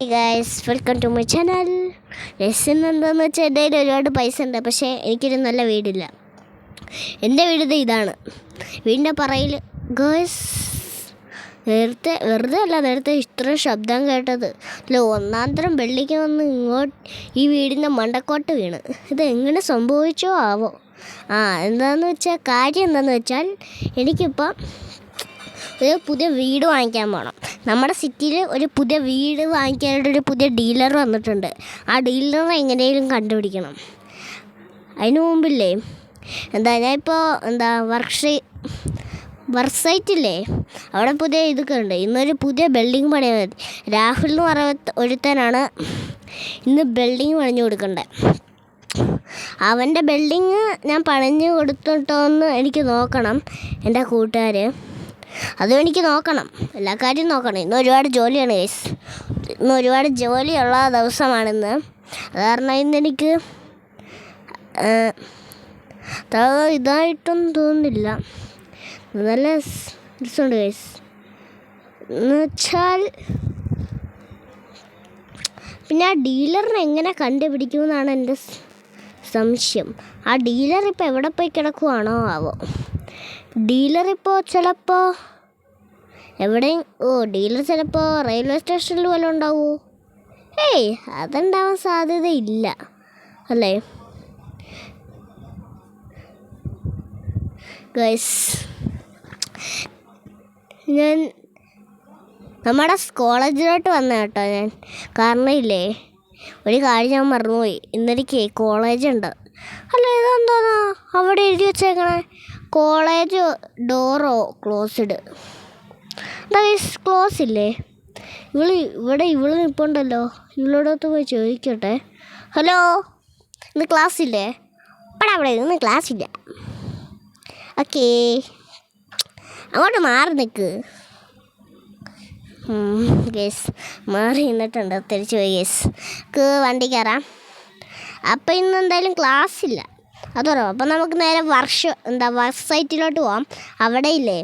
Guys welcome to my channel lesson എന്താണെന്ന് വെച്ചാൽ എന്റെ കയ്യിൽ ഒരുപാട് പൈസ ഉണ്ട്. പക്ഷേ എനിക്കൊരു നല്ല വീടില്ല. എന്റെ വീട് ഇതാണ്. വീടിന്റെ പറയിൽ ഗേൾസ് നേരത്തെ വെറുതെ അല്ല നേരത്തെ ഇത്ര ശബ്ദം കേട്ടത്. അല്ല ഒന്നാന്തരം തരം വെള്ളിക്ക് വന്ന് ഇങ്ങോട്ട് ഈ വീടിന്റെ മണ്ടക്കോട്ട് വീണ്. ഇത് എങ്ങനെ സംഭവിച്ചോ ആവോ? ആ എന്താണെന്ന് വെച്ചാൽ കാര്യം എന്താണെന്ന് വെച്ചാൽ എനിക്കിപ്പം ഒരു പുതിയ വീട് വാങ്ങിക്കാൻ പോകണം നമ്മുടെ സിറ്റിയിൽ ഒരു പുതിയ വീട് വാങ്ങിക്കാനായിട്ട് ഒരു പുതിയ ഡീലർ വന്നിട്ടുണ്ട്. ആ ഡീലറെ എങ്ങനെയും കണ്ടുപിടിക്കണം. അതിനു മുമ്പില്ലേ എന്താ ഞാനിപ്പോൾ എന്താ വർക്ക്ഷേ വർക്ക്സൈറ്റില്ലേ അവിടെ പുതിയ ഇതൊക്കെ ഉണ്ട്. ഇന്നൊരു പുതിയ ബിൽഡിംഗ് പണിയാൻ രാഹുൽ എന്ന് പറയുന്ന ഒരുത്തനാണ് ഇന്ന് ബിൽഡിംഗ് പണിഞ്ഞു കൊടുക്കേണ്ടത് അവന്റെ ബിൽഡിങ് ഞാൻ പണിഞ്ഞു കൊടുത്തിട്ടോ എന്ന് എനിക്ക് നോക്കണം എന്റെ കൂട്ടുകാർ അതും എനിക്ക് നോക്കണം. എല്ലാ കാര്യവും നോക്കണം. ഇന്ന് ഒരുപാട് ജോലിയാണ് ഗൈസ്. ഇന്ന് ഒരുപാട് ജോലിയുള്ള ദിവസമാണിന്ന്. അത് കാരണം ഇന്ന് എനിക്ക് ആ, അത്ര ഇതായിട്ടൊന്നും തോന്നുന്നില്ല. നല്ല രസമുണ്ട് ഗൈസ്. എന്ന് വെച്ചാൽ പിന്നെ ആ ഡീലറിനെ എങ്ങനെ കണ്ടുപിടിക്കുമെന്നാണ് എന്റെ സംശയം. ആ ഡീലർ ഇപ്പോൾ എവിടെ പോയി കിടക്കുവാണോ ആവോ? ഡീലർ ഇപ്പോൾ ചിലപ്പോൾ എവിടെയും ഓ ഡീലർ ചിലപ്പോൾ റെയിൽവേ സ്റ്റേഷനിൽ വല്ലതും ഉണ്ടാവുമോ ഏയ് അതുണ്ടാവാൻ സാധ്യതയില്ല അല്ലേ? ഗൈസ് ഞാൻ നമ്മുടെ കോളേജിലോട്ട് വന്ന കേട്ടോ ഞാൻ. കാരണം ഇല്ലേ ഒരു കാര്യം ഞാൻ മറന്നുപോയി. ഇന്നെനിക്ക് കോളേജുണ്ട്. അല്ല ഇതെന്താണ് അവിടെ എഴുതി വെച്ചേക്കണേ. കോളേജ് ഡോറോ ക്ലോസ്ഡ്. എന്താ ക്ലോസ് ഇല്ലേ? ഇവൾ ഇവിടെ ഇവൾ നിൽപ്പുണ്ടല്ലോ ഇവളോടൊത്ത് പോയി ചോദിക്കട്ടെ. ഹലോ? ഇന്ന് ക്ലാസ് ഇല്ലേ? അവിടെ അവിടെ ഇന്ന് ക്ലാസ് ഇല്ല. ഓക്കേ അങ്ങോട്ട് മാറി നിൽക്ക് ഗേസ് മാറി നിന്നിട്ടുണ്ട് തിരിച്ചു പോയി ഗേസ് വണ്ടി കയറാം അപ്പം ഇന്ന് എന്തായാലും ക്ലാസ് ഇല്ല. അതോ അപ്പം നമുക്ക് നേരെ വർഷ എന്താ വർക്ക് സൈറ്റിലോട്ട് പോവാം. അവിടെ ഇല്ലേ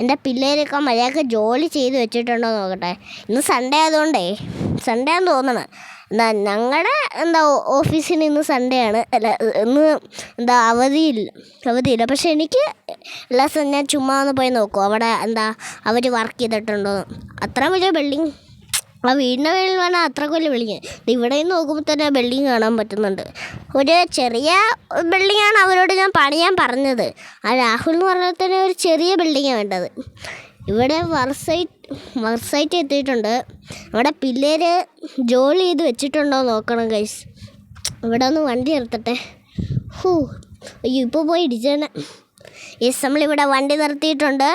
എന്റെ പിള്ളേരൊക്കെ മര്യാദയ്ക്ക് ജോലി ചെയ്ത് വെച്ചിട്ടുണ്ടോ നോക്കട്ടെ. ഇന്ന് സൺഡേ ആയതുകൊണ്ടേ സൺഡേ ആണെന്ന് തോന്നണം. എന്താ ഞങ്ങളുടെ എന്താ ഓഫീസിന് ഇന്ന് സൺഡേ ആണ്. അല്ല ഇന്ന് എന്താ അവധിയില്ല അവധിയില്ല. പക്ഷെ എനിക്ക് എല്ലാ ദിവസവും ഞാൻ ചുമ്മാ ഒന്ന് പോയി നോക്കും. അവിടെ എന്താ അവർ വർക്ക് ചെയ്തിട്ടുണ്ടോ അത്ര വലിയ ബിൽഡിങ് ആ വീടിന്റെ മേളിൽ വേണം അത്ര വലിയ ബിൽഡിങ് ഇവിടെ നിന്ന് നോക്കുമ്പോൾ തന്നെ ബിൽഡിങ് കാണാൻ പറ്റുന്നുണ്ട്. ഒരു ചെറിയ ബിൽഡിങ്ങാണ് അവരോട് ഞാൻ പണിയാൻ പറഞ്ഞത്. ആ രാഹുൽ എന്ന് പറഞ്ഞാൽ തന്നെ ഒരു ചെറിയ ബിൽഡിങ്ങാണ് വേണ്ടത്. ഇവിടെ വർസൈറ്റ് വർസൈറ്റ് എത്തിയിട്ടുണ്ട്. അവിടെ പിള്ളേർ ജോലി ചെയ്ത് വെച്ചിട്ടുണ്ടോ നോക്കണം കൈസ് ഇവിടെ ഒന്ന് വണ്ടി നിർത്തട്ടെ. ഹൂ അയ്യോ ഇപ്പോൾ പോയി ഇടിച്ചേനെ. യെസ് നമ്മളിവിടെ വണ്ടി നിർത്തിയിട്ടുണ്ട്.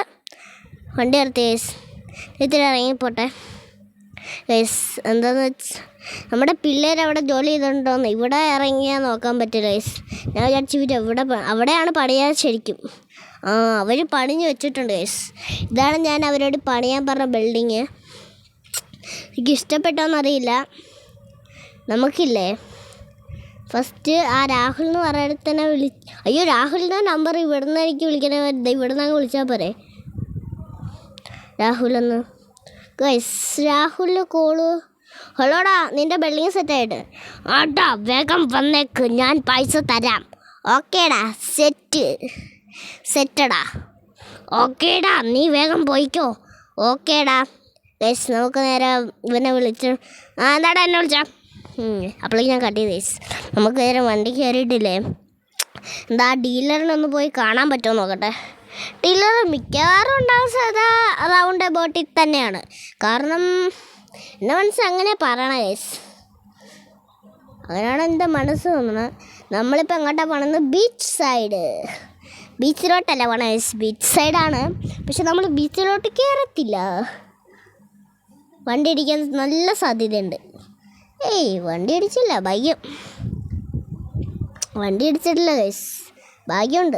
വണ്ടി നിർത്തി യെസ് ഇത്തിരി ഇറങ്ങിപ്പോട്ടെ ഗൈസ് എന്താന്ന് വെച്ച് നമ്മുടെ പിള്ളേർ അവിടെ ജോലി ചെയ്തിട്ടുണ്ടോന്ന് ഇവിടെ ഇറങ്ങിയാൽ നോക്കാൻ പറ്റില്ല ഗൈസ് ഞാൻ വിചാരിച്ചു ഇവർ എവിടെ അവിടെയാണ് പണിയാൻ ശരിക്കും. ആ അവർ പണിഞ്ഞ് വെച്ചിട്ടുണ്ട് ഗൈസ് ഇതാണ് ഞാൻ അവരോട് പണിയാൻ പറഞ്ഞ ബിൽഡിങ് എനിക്ക് ഇഷ്ടപ്പെട്ടോന്നറിയില്ല നമുക്കില്ലേ? ഫസ്റ്റ് ആ രാഹുൽ എന്ന് തന്നെ വിളി അയ്യോ രാഹുലിന്റെ നമ്പർ ഇവിടുന്ന് എനിക്ക് വിളിക്കണ ഇവിടുന്ന് അങ്ങ് വിളിച്ചാൽ പോരെ. രാഹുൽ എന്ന് ഗൈസ് രാഹുൽ കോൾ ഹലോടാ നിന്റെ ബിൽഡിംഗ് സെറ്റ് ആയിട്ട്. ആട്ടാ വേഗം വന്നേക്ക് ഞാൻ പൈസ തരാം. ഓക്കേടാ സെറ്റ് സെറ്റടാ ഓക്കേടാ നീ വേഗം പോയിക്കോ. ഓക്കേടാ ഗൈസ് നമുക്ക് നേരെ ഇവനെ വിളിച്ച് ആ എന്താടാ എന്നെ വിളിച്ചാ? അപ്പോഴേക്ക് ഞാൻ കട്ട് ചെയ്ത് ഗൈസ് നമുക്ക് നേരെ വണ്ടി കയറിയിട്ടില്ലേ? എന്താ ഡീലറിനൊന്ന് പോയി കാണാൻ പറ്റുമോ നോക്കട്ടെ. ഡീലർ മിക്കവാറും ഉണ്ടാവും സാധാ റൗണ്ട് ബോട്ടിൽ തന്നെയാണ്. കാരണം എന്റെ മനസ്സ് അങ്ങനെ പറയണ കേസ് അങ്ങനെയാണ് എന്റെ മനസ്സ് തോന്നുന്നത് നമ്മളിപ്പോൾ എങ്ങോട്ടാണ് പോണത്? ബീച്ച് സൈഡ് ബീച്ചിലോട്ടല്ല പോണ കേസ് ബീച്ച് സൈഡാണ് പക്ഷെ നമ്മൾ ബീച്ചിലോട്ട് കയറത്തില്ല വണ്ടി ഇടിക്കാൻ നല്ല സാധ്യതയുണ്ട്. ഏയ് വണ്ടി ഇടിച്ചില്ല ഭയം വണ്ടി ഇടിച്ചിട്ടില്ല ഗൈസ് ഭാഗ്യമുണ്ട്.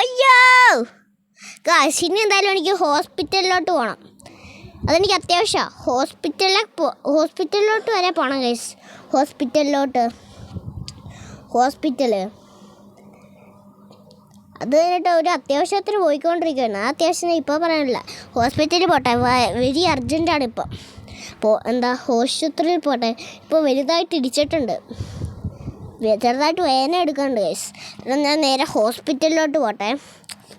അയ്യോ. കാശിനി എന്തായാലും എനിക്ക് ഹോസ്പിറ്റലിലോട്ട് പോകണം അതെനിക്ക് അത്യാവശ്യമാണ് ഹോസ്പിറ്റലിൽ ഹോസ്പിറ്റലിലോട്ട് വരെ പോകണം കേസ് ഹോസ്പിറ്റലിലോട്ട്. ഹോസ്പിറ്റൽ. അത് കഴിഞ്ഞിട്ട് ഒരു അത്യാവശ്യത്തിന് പോയിക്കൊണ്ടിരിക്കുകയാണ് ആ അത്യാവശ്യം ഇപ്പോൾ പറയാനില്ല. ഹോസ്പിറ്റലിൽ പോട്ടെ. വെരി അർജന്റാണ് ഇപ്പോൾ പോ എന്താ ആശുപത്രിയിൽ പോട്ടെ. ഇപ്പോൾ വലുതായിട്ട് ഇടിച്ചിട്ടുണ്ട്. ചെറുതായിട്ട് വേദന എടുക്കാണ്ട് ഗൈസ് എന്നാൽ ഞാൻ നേരെ ഹോസ്പിറ്റലിലോട്ട് പോട്ടെ.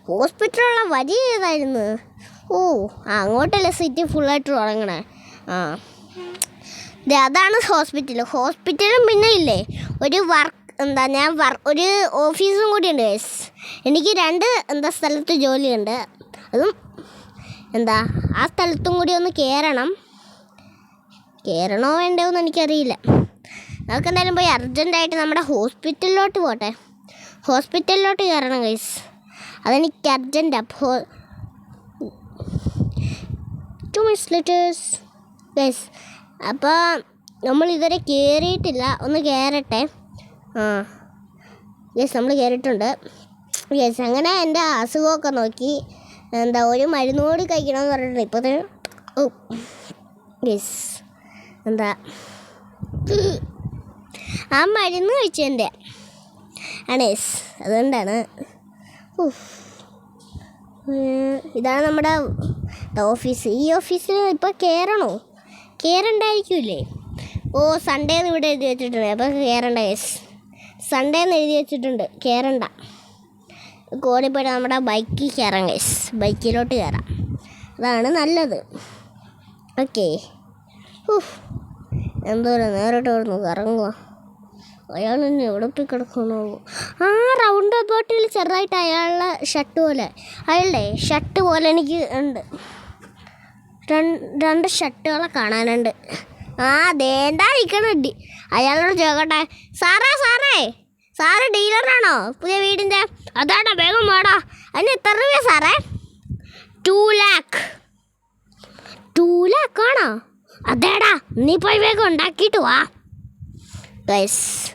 ഹോസ്പിറ്റലുള്ള വഴി ഏതായിരുന്നു? ഓ അങ്ങോട്ടല്ലേ സിറ്റി ഫുള്ളായിട്ട് തുടങ്ങണേ. ആ. അതാണ് ഹോസ്പിറ്റൽ. ഹോസ്പിറ്റലും പിന്നെ ഇല്ലേ? ഒരു വർക്ക് എന്താ ഞാൻ വർക്ക് ഒരു ഓഫീസും കൂടിയുണ്ട് ഗൈസ് എനിക്ക് രണ്ട് എന്താ സ്ഥലത്ത് ജോലിയുണ്ട്. അതും എന്താ ആ സ്ഥലത്തും കൂടി ഒന്ന് കയറണം കയറണോ വേണ്ടോ എന്ന് എനിക്കറിയില്ല. നമുക്ക് എന്തായാലും പോയി അർജന്റായിട്ട് നമ്മുടെ ഹോസ്പിറ്റലിലോട്ട് പോട്ടെ. ഹോസ്പിറ്റലിലോട്ട് കയറണം ഗൈസ് അതെനിക്ക് അർജന്റ് അപ്പോൾ ടു മിനിറ്റ്സ് ലിറ്റേഴ്സ് ഗൈസ് അപ്പോൾ നമ്മൾ ഇതുവരെ കയറിയിട്ടില്ല ഒന്ന് കയറട്ടെ ആ. ഗൈസ് നമ്മൾ കയറിയിട്ടുണ്ട് ഗൈസ് അങ്ങനെ എന്റെ അസുഖമൊക്കെ നോക്കി. എന്താ ഒരു മരുന്ന് കൂടി കഴിക്കണമെന്ന് പറഞ്ഞിട്ടുണ്ട് ഇപ്പോൾ യെസ് എന്താ? ആ മരുന്ന് കഴിച്ചതിന്റെ ആണേസ് അതുകൊണ്ടാണ്. ഇതാണ് നമ്മുടെ ഓഫീസ്. ഈ ഓഫീസിൽ ഇപ്പോൾ കയറണോ കയറണ്ടായിരിക്കില്ലേ ഓ സൺഡേ എന്ന് ഇവിടെ എഴുതി വെച്ചിട്ടുണ്ട്. അപ്പോൾ കയറണ്ട യെസ്. സൺഡേ എന്ന് എഴുതി വെച്ചിട്ടുണ്ട്. കയറണ്ട കോടിപ്പോയിട്ട് നമ്മുടെ ബൈക്കിൽ കയറാം യെസ്. ബൈക്കിലോട്ട് കയറാം അതാണ് നല്ലത്. ഓക്കെ. എന്തോരം നേരിട്ട് വരുന്നു കറങ്ങുക. അയാൾ എന്നെ എവിടെ പോയി ആ റൗണ്ട് ബോട്ടിൽ ചെറുതായിട്ട് അയാളുടെ ഷർട്ട് പോലെ. അയാളുടെ ഷർട്ട് പോലെ എനിക്ക് ഉണ്ട്. രണ്ട് ഷർട്ടുകളെ കാണാനുണ്ട്. ആ ദേണ്ടാ ഇരിക്കണുണ്ട് അയാളോട് ചോദിക്കട്ടെ. സാറേ സാറേ സാറ് ഡീലറാണോ? പുതിയ വീടിന്റെ അതാടാ വേഗം വേടാ. അതിന് എത്ര രൂപയാണ് സാറേ? ടു ലാക്ക് ടു ലാക്ക് ആണോ? അതേടാ നീ പോയി വേഗം ഉണ്ടാക്കിയിട്ട് വാ. ഗൈസ്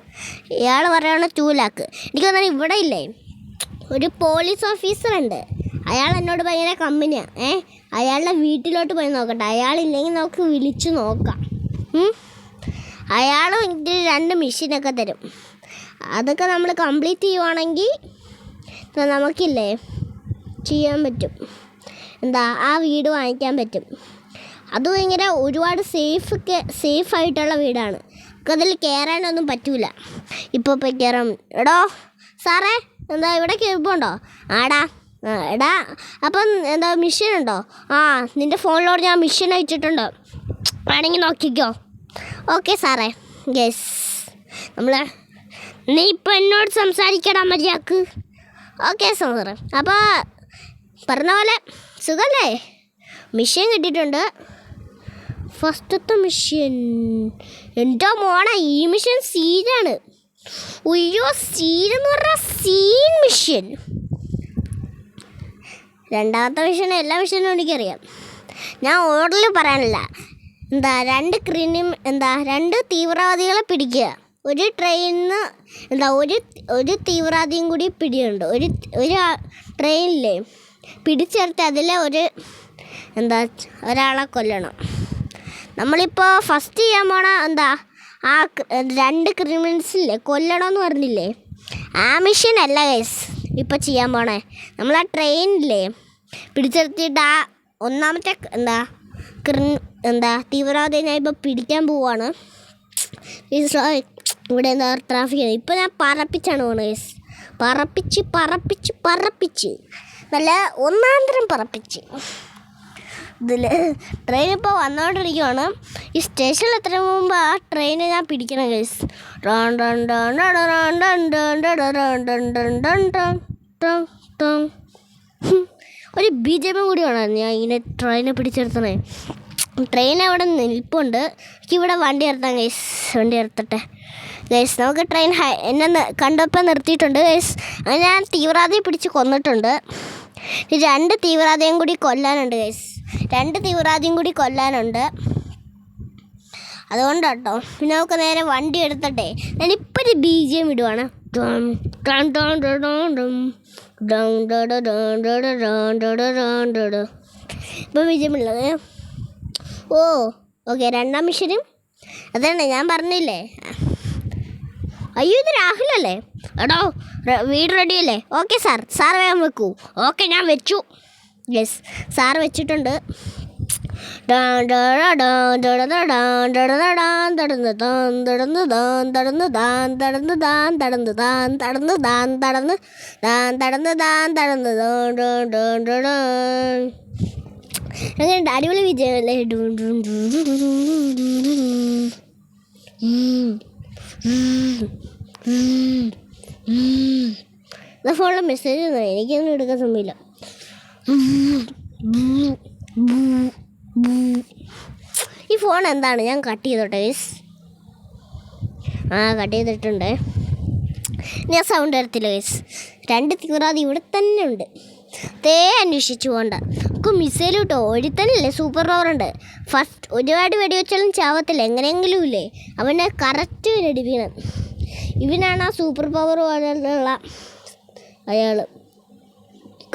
ഇയാൾ പറയണ ചൂലാക്ക് ലാക്ക് എനിക്ക് തോന്നുന്നു ഇവിടെ ഇല്ലേ? ഒരു പോലീസ് ഓഫീസർ ഉണ്ട്. അയാൾ എന്നോട് ഭയങ്കര കമ്പനിയാണ് ഏ? അയാളുടെ വീട്ടിലോട്ട് പോയി നോക്കട്ടെ. അയാളില്ലെങ്കിൽ നമുക്ക് വിളിച്ചു നോക്കാം. അയാളും എനിക്ക് രണ്ട് മെഷീനൊക്കെ തരും. അതൊക്കെ നമ്മൾ കംപ്ലീറ്റ് ചെയ്യുവാണെങ്കിൽ നമുക്കില്ലേ? ചെയ്യാൻ പറ്റും. എന്താ? ആ വീട് വാങ്ങിക്കാൻ പറ്റും. അത് ഭയങ്കര ഒരുപാട് സേഫ് സേഫ് ആയിട്ടുള്ള വീടാണ്. നമുക്കതിൽ കയറാനൊന്നും പറ്റൂല. ഇപ്പോൾ പോയി കയറാൻ എടോ സാറേ എന്താ ഇവിടെ കയറിപ്പോണ്ടോ ആടാ എടാ അപ്പം എന്താ മിഷൻ ഉണ്ടോ? ആ നിന്റെ ഫോണിലോട് ഞാൻ മിഷൻ അയച്ചിട്ടുണ്ട്. വേണമെങ്കിൽ നോക്കിക്കോ. ഓക്കെ സാറേ. യെസ് നമ്മൾ നീ ഇപ്പം എന്നോട് സംസാരിക്കടാ മര്യാക്ക് ഓക്കെ സാറേ. അപ്പോൾ പറഞ്ഞ പോലെ സുഖല്ലേ? മിഷൻ കിട്ടിയിട്ടുണ്ട്. ഫസ്റ്റത്തെ മിഷൻ. എന്റെ മോണ ഈ മിഷൻ സീനാണ്. ഉയ്യോ സീൻ എന്ന് പറഞ്ഞാൽ സീൻ മിഷൻ. രണ്ടാമത്തെ മിഷൻ എല്ലാ മിഷനും എനിക്കറിയാം. ഞാൻ ഓർഡറിൽ പറയാനില്ല. എന്താ രണ്ട് ക്രീനും എന്താ രണ്ട് തീവ്രവാദികളെ പിടിക്കുക. ഒരു ട്രെയിനിന്ന് എന്താ ഒരു ഒരു തീവ്രവാദിയും കൂടി പിടിയുണ്ട്. ഒരു ഒരു ട്രെയിനിലെ പിടിച്ചെടുത്ത് അതിലെ ഒരു എന്താ ഒരാളെ കൊല്ലണം. നമ്മളിപ്പോൾ ഫസ്റ്റ് ചെയ്യാൻ പോണ എന്താ? ആ രണ്ട് ക്രിമിനൽസില്ലേ കൊല്ലണമെന്ന് പറഞ്ഞില്ലേ? ആ മിഷൻ അല്ല ഗൈസ് ഇപ്പോൾ ചെയ്യാൻ പോണേ. നമ്മൾ ആ ട്രെയിനില്ലേ പിടിച്ചെടുത്തിട്ട് ആ ഒന്നാമത്തെ എന്താ ക്രി എന്താ തീവ്രവാദ ഞാൻ ഇപ്പോൾ പിടിക്കാൻ പോവാണ്. ഇവിടെ എന്താ ട്രാഫിക് ഇപ്പോൾ ഞാൻ പറപ്പിച്ചാണ് പോണത് ഗൈസ് പറപ്പിച്ച് പറപ്പിച്ച് പറപ്പിച്ച്. നല്ല ഒന്നാന്തരം തരം പറപ്പിച്ച്. ഇതിൽ ട്രെയിൻ ഇപ്പോൾ വന്നുകൊണ്ടിരിക്കുകയാണ് ഈ സ്റ്റേഷനിൽ എത്ര മുമ്പ് ആ ട്രെയിനെ ഞാൻ പിടിക്കണം ഗൈസ് ഒരു ബി ജെ പി കൂടി വേണം ഞാൻ ഇങ്ങനെ ട്രെയിനെ പിടിച്ചെടുത്തണേ ട്രെയിൻ അവിടെ നിൽപ്പുണ്ട് എനിക്ക് ഇവിടെ വണ്ടി നിർത്താം ഗൈസ് വണ്ടി നിർത്തട്ടെ ഗൈസ് നമുക്ക് ട്രെയിൻ എന്നെ കണ്ടപ്പോൾ നിർത്തിയിട്ടുണ്ട് ഗൈസ് ഞാൻ തീവ്രവാദിയെ പിടിച്ച് കൊന്നിട്ടുണ്ട് രണ്ട് തീവ്രവാദിയും കൂടി കൊല്ലാനുണ്ട് ഗൈസ് രണ്ട് തീവ്രവാദിയും കൂടി കൊല്ലാനുണ്ട് അതുകൊണ്ടാട്ടോ പിന്നെ നമുക്ക് നേരെ വണ്ടി എടുത്തട്ടെ ഞാനിപ്പോൾ ഒരു ബി ജി എം ഇടുവാണ്. ഇപ്പം ബി ജി എം ഉള്ളത് ഓ ഓക്കെ രണ്ടാം മിഷനും അതന്നെ ഞാൻ പറഞ്ഞില്ലേ അയ്യോ ഇത് രാഹുലല്ലേ എടോ വീട് റെഡിയല്ലേ ഓക്കെ സാർ സാർ വേഗം വെക്കൂ ഓക്കെ ഞാൻ വെച്ചു യെസ് സാർ വെച്ചിട്ടുണ്ട് എങ്ങനെയുണ്ട് അടിപൊളി വിജയമല്ലേ ഫോണിലെ മെസ്സേജ് ഒന്നും എനിക്കൊന്നും എടുക്കാൻ സമയമില്ല ഈ ഫോൺ എന്താണ്? ഞാൻ കട്ട് ചെയ്തോട്ടെ ഗൈസ് ആ കട്ട് ചെയ്തിട്ടുണ്ട്. ഞാൻ സൗണ്ട് വരത്തില്ല ഗൈസ് രണ്ട് തീവ്രവാദി ഇവിടെ തന്നെ ഉണ്ട്. തേ അന്വേഷിച്ചു പോണ്ട. നമുക്ക് മിസൈൽ കിട്ടോ ഒരുത്തനല്ലേ സൂപ്പർ പവർ ഉണ്ട്. ഫസ്റ്റ് ഒരുപാട് വെടിവെച്ചാലും ചാവത്തില്ല. എങ്ങനെയെങ്കിലും ഇല്ലേ? അവനെ കറക്റ്റ് വെടിപ്പിക്കണം ഇവനാണ് ആ സൂപ്പർ പവർ പോലുള്ള അയാൾ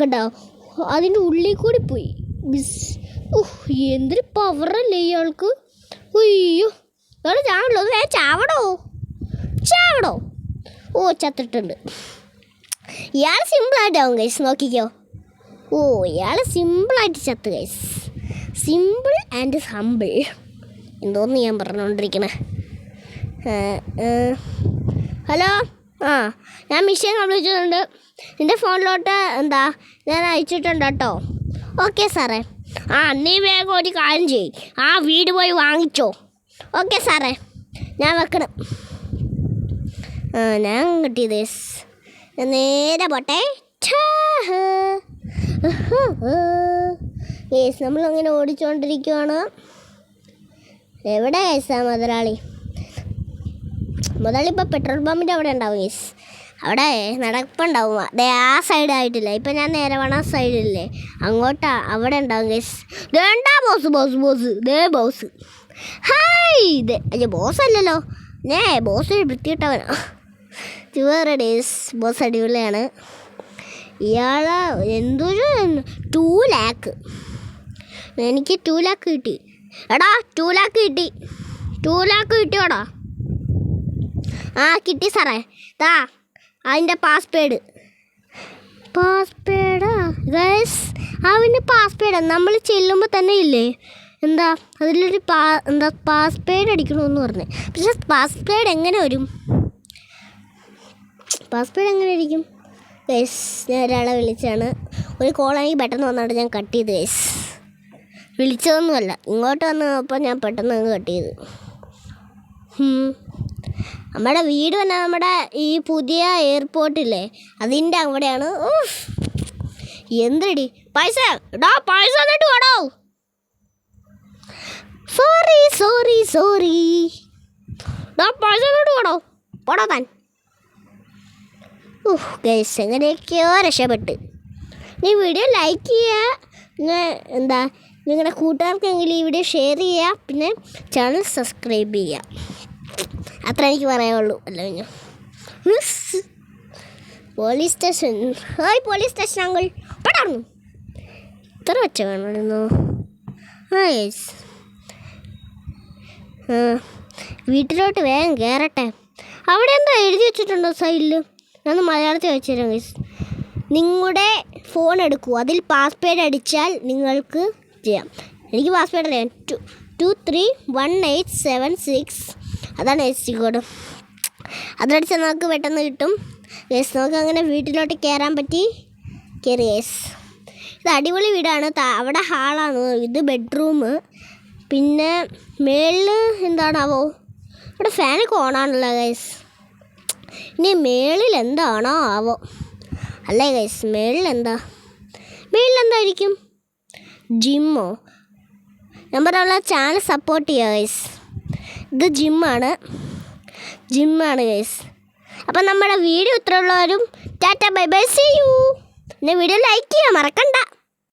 കണ്ടോ? അതിന്റെ ഉള്ളിൽ കൂടി പോയി. മിസ് ഓഹ് എന്തൊരു പവറല്ലേ ഇയാൾക്ക്? അയ്യോ ഇയാൾ ചാവണല്ലോ വേ ചാവടോ ചാവടോ ഓ ചത്തിട്ടുണ്ട്. ഇയാൾ സിമ്പിളായിട്ടാവും ഗൈസ് നോക്കിക്കോ. ഓ ഇയാൾ സിമ്പിളായിട്ട് ചത്ത് ഗൈസ് സിമ്പിൾ ആൻഡ് ഹമ്പിൾ എന്തോന്ന് ഞാൻ പറഞ്ഞുകൊണ്ടിരിക്കണേ ഹലോ? ആ ഞാൻ മിഷൻ കംപ്ലീറ്റ് നിന്റെ ഫോണിലോട്ട് എന്താ ഞാൻ അയച്ചിട്ടുണ്ട് കേട്ടോ. ഓക്കെ സാറേ. ആ നീ വേഗം ഒരു കാര്യം ചെയ് ആ വീട് പോയി വാങ്ങിച്ചോ. ഓക്കെ സാറേ. ഞാൻ വെക്കണം. ആ ഞാൻ കിട്ടിയത്. ഞാൻ നേരെ പോട്ടെ. യേസ് നമ്മളങ്ങനെ ഓടിച്ചുകൊണ്ടിരിക്കുവാണ് എവിടെ യേസാ മുതലാളി? മുതലാളി ഇപ്പോൾ പെട്രോൾ പമ്പിന്റെ അവിടെ ഉണ്ടാവും യെസ് അവിടെ നടപ്പുണ്ടാവും. അതെ ആ സൈഡ് ആയിട്ടില്ല? ഇപ്പം ഞാൻ നേരെ വേണം ആ സൈഡില്ലേ അങ്ങോട്ടാ അവിടെ ഉണ്ടാവും ഗേസ് വേണ്ട ബോസ് ബോസ് ബോസ് ദേ ബോസ് ഹായ് ഇത് അയ്യോ ബോസ് അല്ലല്ലോ. ഞാൻ ബോസ് വൃത്തിയിട്ടവനാ ചുവറ് ഡേയ്സ് ബോസ് അടിപൊളിയാണ്. ഇയാളെ എന്തൊരു ടു ലാക്ക് എനിക്ക് ടു ലാക്ക് കിട്ടി. എടാ ടു ലാക്ക് കിട്ടി. ടു ലാക്ക് കിട്ടിയോടാ? ആ കിട്ടി സാറേ. ദാ അതിന്റെ പാസ്വേഡ്. പാസ്വേഡാ? ഗൈസ് അവന്റെ പാസ്വേഡാ. നമ്മൾ ചെല്ലുമ്പോൾ തന്നെ ഇല്ലേ? എന്താ അതിലൊരു പാ എന്താ പാസ്വേഡ് അടിക്കണമെന്ന് പറഞ്ഞു. പക്ഷെ പാസ്വേഡ് എങ്ങനെ വരും? പാസ്വേഡ് എങ്ങനെ അടിക്കും? ഗൈസ് ഞാൻ ഒരാളെ വിളിച്ചാണ്. ഒരു കോളാണെങ്കിൽ പെട്ടെന്ന് വന്നിട്ട് ഞാൻ കട്ട് ചെയ്ത് ഗൈസ്. വിളിച്ചതൊന്നുമല്ല. ഇങ്ങോട്ട് വന്നപ്പോൾ ഞാൻ പെട്ടെന്ന് അങ്ങ് കട്ട് ചെയ്തു. നമ്മുടെ വീട് തന്നെ നമ്മുടെ ഈ പുതിയ എയർപോർട്ടില്ലേ അതിന്റെ അവിടെയാണ്. എന്തടി പൈസ? എടാ പൈസ എന്നിട്ട് വേണോ സോറി സോറി സോറി പൈസ എന്നിട്ട് വേണോ പോടോ താൻ. ഉഹ് ഗൈസ് എങ്ങനെയൊക്കെയോ രക്ഷപ്പെട്ട്. നീ വീഡിയോ ലൈക്ക് ചെയ്യുക. എന്താ നിങ്ങളുടെ കൂട്ടുകാർക്കെങ്കിലും ഈ വീഡിയോ ഷെയർ ചെയ്യുക. പിന്നെ ചാനൽ സബ്സ്ക്രൈബ് ചെയ്യുക. അത്ര എനിക്ക് പറയാനുള്ളൂ. അല്ല പിന്നെ police station hi police station uncle പടർന്നു ഇത്ര ഒച്ച കാണുന്നു യെസ് വീട്ടിലോട്ട് വേഗം കയറട്ടെ അവിടെ എന്താ എഴുതി വെച്ചിട്ടുണ്ടോ സൈഡിൽ ഞാൻ മലയാളത്തിൽ വെച്ചുതരാം ഗൈസ് നിങ്ങളുടെ ഫോൺ എടുക്കൂ. അതിൽ പാസ്വേഡ് അടിച്ചാൽ നിങ്ങൾക്ക് ചെയ്യാം. എനിക്ക് പാസ്വേഡ് അറിയാം two two three one eight seven six അതാണ് എസ് സി കോഡ്. അതടിച്ചാൽ നമുക്ക് പെട്ടെന്ന് കിട്ടും. യെസ് നമുക്ക് അങ്ങനെ വീട്ടിലോട്ട് കയറാൻ പറ്റി. കയറി യെസ് ഇത് അടിപൊളി വീടാണ്. അവിടെ ഹാളാണ്. ഇത് ബെഡ്റൂം. പിന്നെ മേളിൽ എന്താണാവോ? ഇവിടെ ഫാനൊക്കെ ഓണാണല്ലോ ഗൈസ് ഇനി മേളിൽ എന്താണോ ആവോ? അല്ലേ ഗൈസ് മേളിൽ എന്താ? മേളിൽ എന്തായിരിക്കും? ജിമ്മോ. ഞാൻ പറയാനുള്ള ചാനൽ സപ്പോർട്ട് ചെയ്യുക ഗൈസ് ഇത് ജിമ്മാണ്. ജിമ്മാണ് ഗൈസ് അപ്പം നമ്മുടെ video ഇത്രയുള്ളവരും tata bye bye see you പിന്നെ വീഡിയോ ലൈക്ക് ചെയ്യുക മറക്കണ്ട.